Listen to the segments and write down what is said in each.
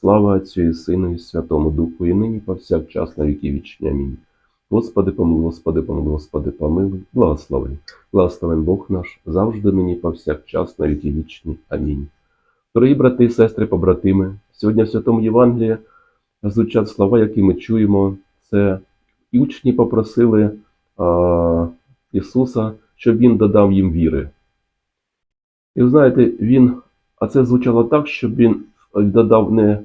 Слава Отцю і Сину і Святому Духу, і нині повсякчас на віки вічні. Амінь. Господи помилуй, Господи помилуй, Господи помилуй, благослови. Благословен Бог наш, завжди нині повсякчас на віки вічні. Амінь. Дорогі брати і сестри, побратими, сьогодні в Святому Євангелії звучать слова, які ми чуємо. Це і учні попросили а, Ісуса, щоб Він додав їм віри. І знаєте, він, а це звучало так, щоб він додав не,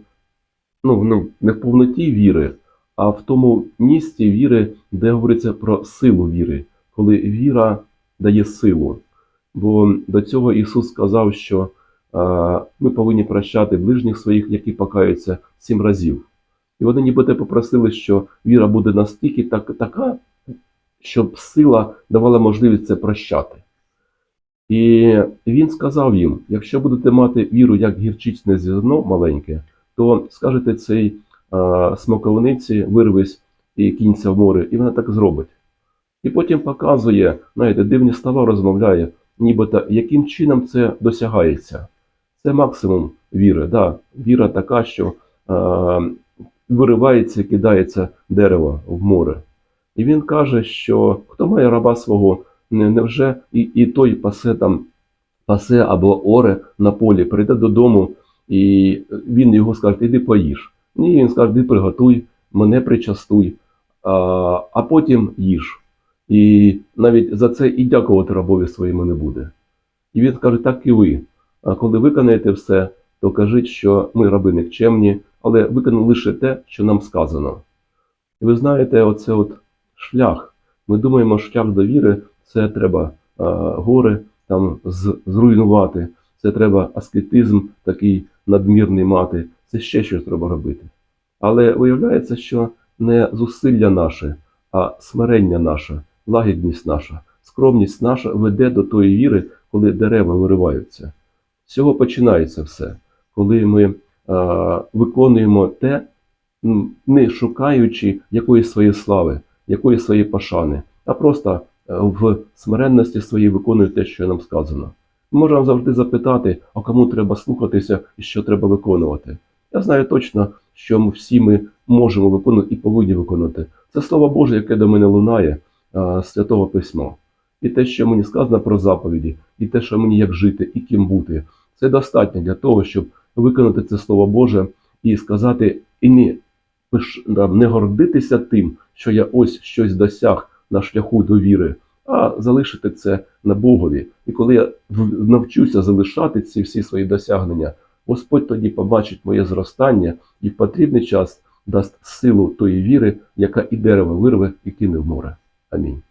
ну, ну, не в повноті віри, а в тому місці віри, де говориться про силу віри, коли віра дає силу. Бо до цього Ісус сказав, що ми повинні прощати ближніх своїх, які покаються сім разів. І вони нібито попросили, що віра буде настільки так, така, щоб сила давала можливість це прощати. І він сказав їм: якщо будете мати віру як гірчичне зерно маленьке, то скажете цей а, смоковниці, вирвись і кінця в море, і вона так зробить. І потім показує, знаєте, дивні слова розмовляє, нібито яким чином це досягається. Це максимум віри. Да, віра така, що а, виривається кидається дерево в море. І він каже, що хто має раба свого, невже і, і той пасе там пасе або оре на полі, прийде додому, і він його скаже, іди поїж. Ні, він скаже, іди приготуй, мене причастуй, а, а потім їж. І навіть за це і дякувати рабові своєму не буде. І він каже, так і ви. А коли виконаєте все, то кажіть, що ми раби никчемні, але виконали лише те, що нам сказано. І ви знаєте, оце от шлях. Ми думаємо, шлях до віри це треба а, гори там зруйнувати, це треба аскетизм такий надмірний мати, це ще щось треба робити. Але виявляється, що не зусилля наше, а смирення наше, лагідність наша, скромність наша веде до тої віри, коли дерева вириваються. З цього починається все, коли ми а, виконуємо те, не шукаючи якоїсь своєї слави, якоїсь своєї пошани, а просто е, в смиренності своїй виконує те, що нам сказано. Можемо завжди запитати, а кому треба слухатися і що треба виконувати. Я знаю точно, що ми всі ми можемо виконувати і повинні виконувати. Це слово Боже, яке до мене лунає а, святого письма. І те, що мені сказано про заповіді, і те, що мені як жити, і ким бути, це достатньо для того, щоб виконати це слово Боже і сказати, і не, не гордитися тим, що я ось щось досяг на шляху до віри, а залишити це на Богові. І коли я навчуся залишати ці всі свої досягнення, Господь тоді побачить моє зростання і в потрібний час дасть силу тої віри, яка і дерево вирве і кине в море. Амінь.